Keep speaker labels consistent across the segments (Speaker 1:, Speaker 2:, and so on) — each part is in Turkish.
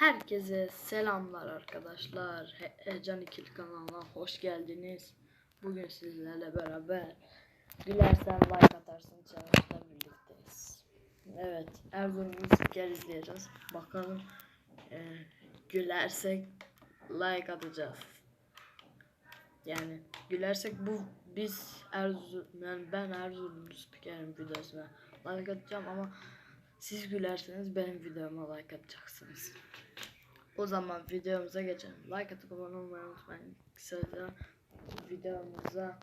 Speaker 1: Herkese selamlar arkadaşlar. He- Heyecan İkili kanalına hoş geldiniz. Bugün sizlerle beraber Gülersen like atarsın challenge'la birlikteyiz. Evet Erzurum'u spiker izleyeceğiz. Bakalım e, gülersek like atacağız. Yani gülersek bu biz Erzurum yani ben Erzurum spikerim videosuna like atacağım ama siz gülerseniz benim videoma like atacaksınız. O zaman videomuza geçelim. Like atıp abone olmayı unutmayın. Kısaca videomuza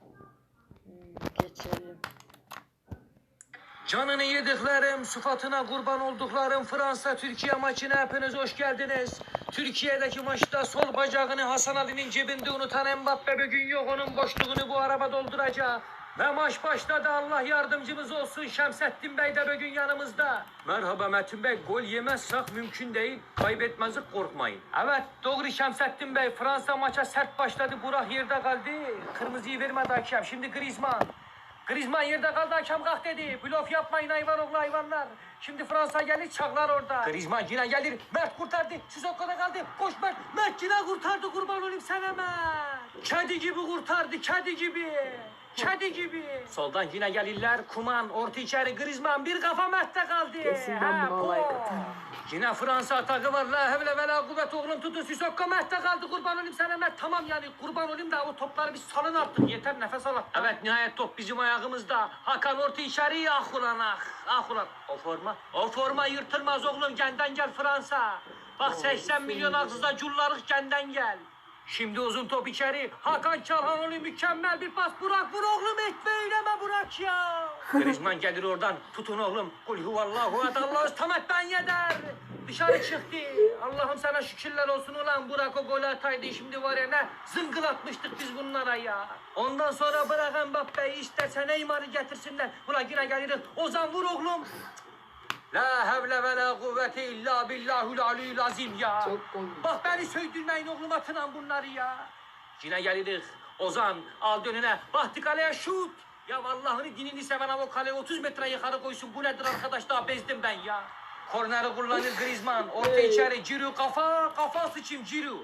Speaker 1: hmm, geçelim.
Speaker 2: Canını yediklerim, sıfatına kurban olduklarım Fransa-Türkiye maçına hepiniz hoş geldiniz. Türkiye'deki maçta sol bacağını Hasan Ali'nin cebinde unutan Mbappe bugün yok onun boşluğunu bu araba dolduracak. Ve maç başladı Allah yardımcımız olsun Şemsettin Bey de bugün yanımızda. Merhaba Metin Bey gol yemezsek mümkün değil kaybetmezlik korkmayın. Evet doğru Şemsettin Bey Fransa maça sert başladı Burak yerde kaldı. Kırmızıyı vermedi hakem şimdi Griezmann. Griezmann yerde kaldı hakem kalk dedi. Blöf yapmayın hayvan oğlu hayvanlar. Şimdi Fransa gelir çaklar orada. Griezmann yine gelir. Mert kurtardı. Sissoko kaldı. Koş Mert. Mert yine kurtardı kurban olayım sana Mert. Kedi gibi kurtardı kedi gibi. Kedi gibi. Soldan yine gelirler. Kuman orta içeri Griezmann bir kafa Mert'te kaldı.
Speaker 1: Kesin ben
Speaker 2: Ha,
Speaker 1: buna
Speaker 2: bu.
Speaker 1: like atarım.
Speaker 2: Yine Fransa atakı var. La hevle ve la kuvvet oğlum tutun. Sissoko Mert'te kaldı. Kurban olayım sana Mert. Tamam yani kurban olayım da o topları bir salın artık. Yeter nefes al. Evet nihayet top bizim ayağımızda. Hakan orta içeri ah ulan ah. Ah ulan. O forma. O forma yırtılmaz oğlum. Genden gel Fransa. Bak 80 milyon aksızda cullarık genden gel. Şimdi uzun top içeri. Hakan Çalhanoğlu mükemmel bir pas. Burak vur oğlum etme eyleme Burak ya. Griezmann gelir oradan. Tutun oğlum. Kul huvallahu ehad Allahu samet ben yeder. Dışarı çıktı. Allah'ım sana şükürler olsun ulan Burak o golü ataydı. Şimdi var ya ne zıngılatmıştık biz bunlara ya. Ondan sonra bırak Mbappe'yi isterse Neymar'ı getirsinler. Ulan yine gelir. Ozan vur oğlum. La havle ve la kuvvete illa billahul aliyyül azim ya.
Speaker 1: Çok komik.
Speaker 2: Bak beni söydürmeyin oğlum atınan bunları ya. Yine geldik. Ozan al önüne. Bahtı kaleye şut. Ya Allah'ını dinini seven ama kaleye 30 metre yukarı koysun. Bu nedir arkadaş daha bezdim ben ya. Korneri kullanır Griezmann. Orta içeri Ciro kafa. Kafa sıçayım Ciro.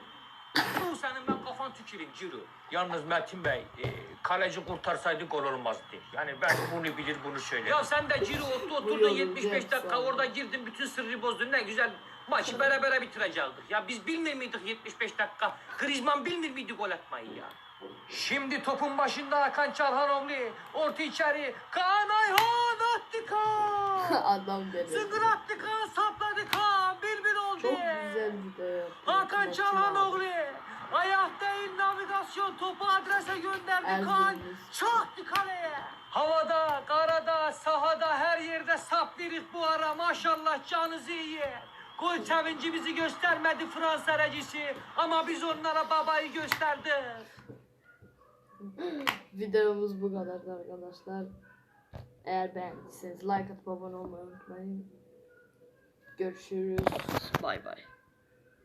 Speaker 2: Bu senin ben kafan tüküreyim Ciro. Yalnız Metin Bey, e, kaleci kurtarsaydı gol olmazdı. Yani ben bunu bilir bunu söylerim. Ya sen de Ciro otu oturdun
Speaker 1: Buyurun,
Speaker 2: 75 dakika orada girdin bütün sırrı bozdun. Ne güzel maçı berabere bitirecektik. Ya biz bilmir miydik 75 dakika? Griezmann bilmir miydi gol atmayı ya? Şimdi topun başında Hakan Çalhanoğlu. Orta içeri. Kaan Ayhan attı Kaan.
Speaker 1: Adam dedi.
Speaker 2: Zıngır attı Kaan sapladı Kaan. Bir bir oldu.
Speaker 1: Çok güzel video yaptı.
Speaker 2: Hakan Çalhanoğlu. Ayak değil navigasyon topu adrese gönderdi. Kaan. Çaktı kaleye. Havada, karada, sahada her yerde saplirik bu ara maşallah canınızı iyi. Gol sevinci bizi göstermedi Fransa recisi ama biz onlara babayı gösterdik.
Speaker 1: Videomuz bu kadardı arkadaşlar. Eğer beğendiyseniz like atıp abone olmayı unutmayın. Görüşürüz. Bay bay.